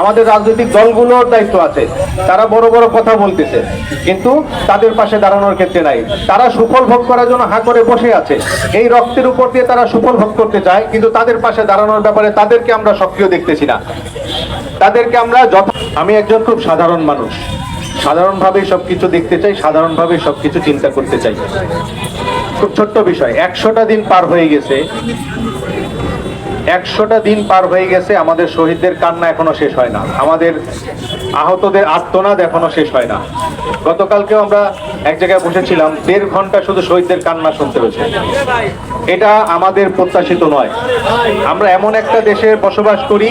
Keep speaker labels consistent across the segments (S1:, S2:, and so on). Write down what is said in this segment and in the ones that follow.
S1: আমাদের রাজনৈতিক দলগুলোর দায়িত্ব আছে। তারা বড় বড় কথা বলতেছে। কিন্তু তাদের পাশে দাঁড়ানোর ক্ষেত্রে নাই। তারা সুফল ভোগ করার জন্য হা করে বসে আছে। এই রক্তের উপর দিয়ে তারা সুফল ভোগ করতে চায়, কিন্তু তাদের পাশে দাঁড়ানোর ব্যাপারে তাদেরকে আমরা সক্রিয় দেখতেছি না। তাদেরকে আমরা যথা আমি একজন খুব সাধারণ মানুষ। সাধারণভাবে সবকিছু দেখতে চাই সাধারণভাবে সবকিছু চিন্তা করতে চাই। খুব ছোট্ট বিষয়, একশোটা দিন পার হয়ে গেছে। একশোটা দিন পার হয়ে গেছে, আমাদের শহীদদের কান্না এখনও শেষ হয় না। আমাদের আহতদের আত্মনাদ এখনও শেষ হয় না। গতকালকেও আমরা এক জায়গায় বসেছিলাম, দেড় ঘণ্টা শুধু শহীদদের কান্না শুনতে হয়েছে। এটা আমাদের প্রত্যাশিত নয়। আমরা এমন একটা দেশে বসবাস করি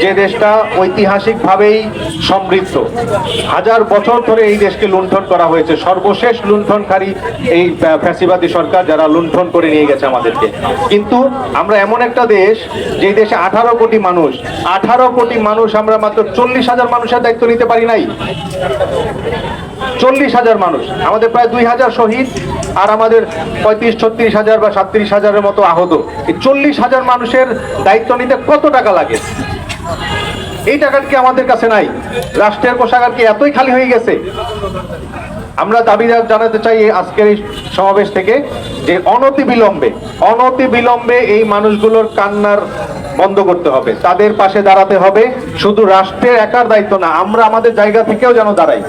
S1: যে দেশটা ঐতিহাসিকভাবেই সমৃদ্ধ। হাজার বছর ধরে এই দেশকে লুণ্ঠন করা হয়েছে। সর্বশেষ লুণ্ঠনকারী এই ফ্যা- ফ্যাসিবাদী সরকার যারা লুণ্ঠন করে নিয়ে গেছে আমাদেরকে। কিন্তু আমরা এমন একটা দেশ যে দেশে আঠারো কোটি মানুষ, আঠারো কোটি মানুষ আমরা মাত্র চল্লিশ হাজার মানুষের দায়িত্ব নিতে পারি নাই। চল্লিশ হাজার মানুষ। আমাদের প্রায় দুই হাজার শহীদ আর আমাদের পঁয়ত্রিশ, ছত্রিশ হাজার বা সাতত্রিশ হাজারের মতো আহত। এই চল্লিশ হাজার মানুষের দায়িত্ব নিতে কত টাকা লাগে? এই টাকাটা কি আমাদের কাছে নাই? রাষ্ট্রের কোষাগার কি এতই খালি হয়ে গেছে? আমরা দাবি জানাতে চাই আজকের এই সমাবেশ থেকে। যে অনতি বিলম্বে অনতি বিলম্বে এই মানুষগুলোর কান্নার বন্ধ করতে হবে। তাদের পাশে দাঁড়াতে হবে। শুধু রাষ্ট্রের একার দায়িত্ব না, আমরা আমাদের জায়গা থেকেও যেন দাঁড়াই।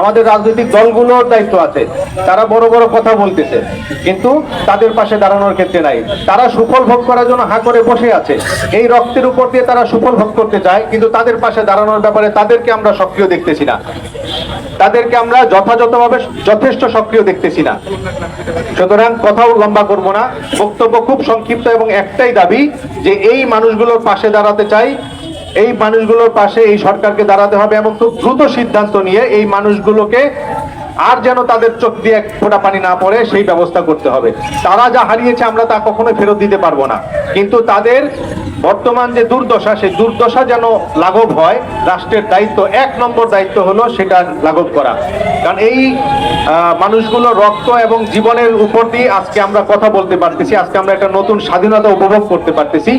S1: আমাদের রাজনৈতিক দলগুলোর দায়িত্ব আছে। তারা বড় বড় কথা বলতেছে, কিন্তু তাদের পাশে দাঁড়ানোর ক্ষেত্রে নাই। তারা সুফল ভোগ করার জন্য হা করে বসে আছে। এই রক্তের উপর দিয়ে তারা সুফল ভোগ করতে চায়, কিন্তু তাদের পাশে দাঁড়ানোর ব্যাপারে তাদেরকে আমরা সক্রিয় দেখতেছি না। তাদেরকে আমরা যথাযথভাবে যথেষ্ট সক্রিয় দেখতেছি না। সুতরাং কথাও লম্বা করব না। বক্তব্য খুব সংক্ষিপ্ত এবং একটাই দাবি যে এই মানুষগুলোর পাশে দাঁড়াতে চাই। এই মানুষগুলোর পাশে এই সরকারকে দাঁড়াতে হবে এবং খুব দ্রুত সিদ্ধান্ত নিয়ে এই মানুষগুলোকে আর যেন তাদের চোখ দিয়ে এক ফোঁটা পানি না পড়ে, সেই ব্যবস্থা করতে হবে। তারা যা হারিয়েছে আমরা তা কখনো ফেরত দিতে পারব না। কিন্তু তাদের বর্তমান যে দুর্দশা, সেই দুর্দশা যেন লাঘব হয়, রাষ্ট্রের দায়িত্ব, এক নম্বর দায়িত্ব হলো সেটা লাঘব করা। কারণ এই মানুষগুলো রক্ত এবং জীবনের উপর দিয়ে আজকে আমরা কথা বলতে পারতেছি, আজকে আমরা একটা নতুন স্বাধীনতা উপভোগ করতে পারতেছি।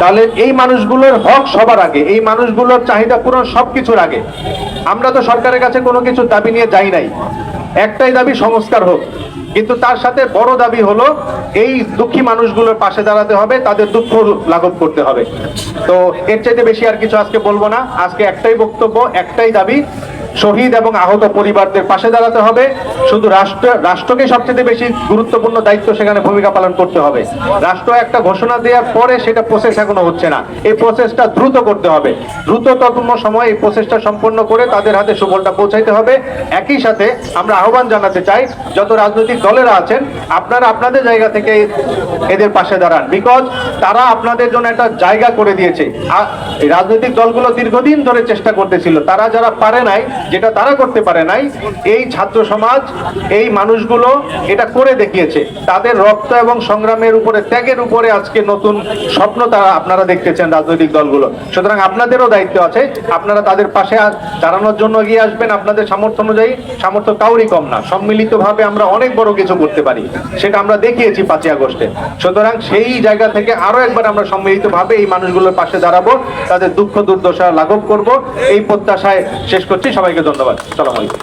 S1: তাহলে এই মানুষগুলোর হক সবার আগে, এই মানুষগুলোর চাহিদা পূরণ সব কিছুর আগে। আমরা তো সরকারের কাছে কোনো কিছু দাবি নিয়ে যাই নাই। একটাই দাবি সংস্কার হোক। কিন্তু তার সাথে বড় দাবি হলো, এই দুঃখী মানুষগুলোর পাশে দাঁড়াতে হবে, তাদের দুঃখ লাঘব করতে হবে। তো এর চাইতে বেশি আর কিছু আজকে বলব না। আজকে একটাই বক্তব্য, একটাই দাবি শহীদ এবং আহত পরিবারদের পাশে দাঁড়াতে হবে। শুধু রাষ্ট্র রাষ্ট্রকে সবচেয়ে বেশি গুরুত্বপূর্ণ দায়িত্ব সেখানে ভূমিকা পালন করতে হবে। রাষ্ট্র একটা ঘোষণা দেওয়ার পরে সেটা প্রসেস এখনও হচ্ছে না। এই প্রসেসটা দ্রুত করতে হবে। দ্রুততম সময় এই প্রসেসটা সম্পন্ন করে তাদের হাতে সুফলটা পৌঁছাইতে হবে। একই সাথে আমরা আহ্বান জানাতে চাই, যত রাজনৈতিক দলেরা আছেন, আপনারা আপনাদের জায়গা থেকে এদের পাশে দাঁড়ান। বিকজ তারা আপনাদের জন্য একটা জায়গা করে দিয়েছে। রাজনৈতিক দলগুলো দীর্ঘদিন ধরে চেষ্টা করতেছিল। তারা যারা পারে নাই যেটা তারা করতে পারে নাই, এই ছাত্র সমাজ, এই মানুষগুলো এটা করে দেখিয়েছে। তাদের রক্ত এবং সংগ্রামের উপরে, ত্যাগের উপরে আজকে নতুন স্বপ্ন তারা, আপনারা দেখতেছেন রাজনৈতিক দলগুলো। সুতরাং আপনাদেরও দায়িত্ব আছে, আপনারা তাদের পাশে দাঁড়ানোর জন্য এগিয়ে আসবেন, আপনাদের সামর্থ্য অনুযায়ী, সামর্থ্য কাউরই কম না। সম্মিলিতভাবে আমরা অনেক বড় কিছু করতে পারি, সেটা আমরা দেখিয়েছি পাঁচই আগস্টে। সুতরাং সেই জায়গা থেকে আরও একবার আমরা সম্মিলিতভাবে এই মানুষগুলোর পাশে দাঁড়াবো, তাদের দুঃখ দুর্দশা লাঘব করব। এই প্রত্যাশায় শেষ করছি সবাইকে ধন্যবাদ। সালাম আলাইকুম।